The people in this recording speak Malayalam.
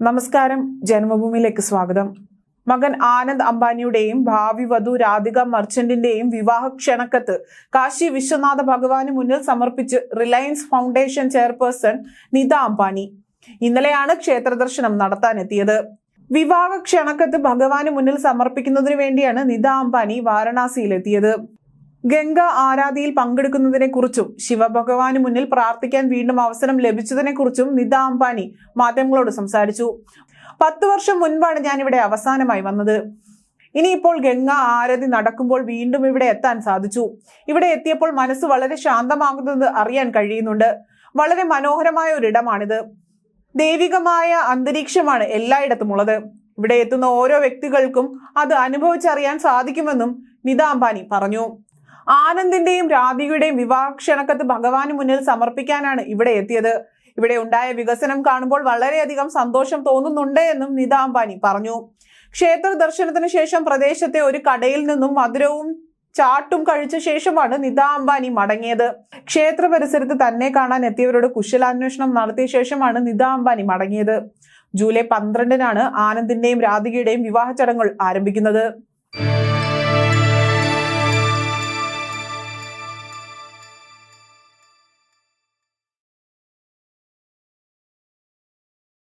നമസ്കാരം. ജന്മഭൂമിയിലേക്ക് സ്വാഗതം. മകൻ ആനന്ദ് അംബാനിയുടെയും ഭാവി വധു രാധിക മർച്ചന്റിന്റെയും വിവാഹ ക്ഷണക്കത്ത് കാശി വിശ്വനാഥ ഭഗവാന് മുന്നിൽ സമർപ്പിച്ച് Reliance foundation chairperson Nita Ambani ഇന്നലെയാണ് ക്ഷേത്ര ദർശനം നടത്താനെത്തിയത്. വിവാഹ ക്ഷണക്കത്ത് ഭഗവാന് മുന്നിൽ സമർപ്പിക്കുന്നതിനു വേണ്ടിയാണ് നിത അംബാനി വാരണാസിയിലെത്തിയത്. ഗംഗ ആരാധിയിൽ പങ്കെടുക്കുന്നതിനെക്കുറിച്ചും ശിവഭഗവാന് മുന്നിൽ പ്രാർത്ഥിക്കാൻ വീണ്ടും അവസരം ലഭിച്ചതിനെക്കുറിച്ചും നിത അംബാനി മാധ്യമങ്ങളോട് സംസാരിച്ചു. പത്ത് വർഷം മുൻപാണ് ഞാൻ ഇവിടെ അവസാനമായി വന്നത്. ഇനിയിപ്പോൾ ഗംഗ ആരതി നടക്കുമ്പോൾ വീണ്ടും ഇവിടെ എത്താൻ സാധിച്ചു. ഇവിടെ എത്തിയപ്പോൾ മനസ്സ് വളരെ ശാന്തമാകുന്നത് അറിയാൻ കഴിയുന്നുണ്ട്. വളരെ മനോഹരമായ ഒരിടമാണിത്. ദൈവികമായ അന്തരീക്ഷമാണ് എല്ലായിടത്തും ഉള്ളത്. ഇവിടെ എത്തുന്ന ഓരോ വ്യക്തികൾക്കും അത് അനുഭവിച്ചറിയാൻ സാധിക്കുമെന്നും നിത അംബാനി പറഞ്ഞു. ആനന്ദിന്റെയും രാധികയുടെയും വിവാഹ ക്ഷണക്കത്ത് ഭഗവാന് മുന്നിൽ സമർപ്പിക്കാനാണ് ഇവിടെ എത്തിയത്. ഇവിടെ ഉണ്ടായ വികസനം കാണുമ്പോൾ വളരെയധികം സന്തോഷം തോന്നുന്നുണ്ട് എന്നും നിത അംബാനി പറഞ്ഞു. ക്ഷേത്ര ദർശനത്തിന് ശേഷം പ്രദേശത്തെ ഒരു കടയിൽ നിന്നും മധുരവും ചാട്ടും കഴിച്ച ശേഷമാണ് നിത അംബാനി മടങ്ങിയത്. ക്ഷേത്ര പരിസരത്ത് തന്നെ കാണാൻ എത്തിയവരോട് കുശലാന്വേഷണം നടത്തിയ ശേഷമാണ് നിത അംബാനി മടങ്ങിയത്. ജൂലൈ പന്ത്രണ്ടിനാണ് ആനന്ദിന്റെയും രാധികയുടെയും വിവാഹ ചടങ്ങുകൾ ആരംഭിക്കുന്നത്.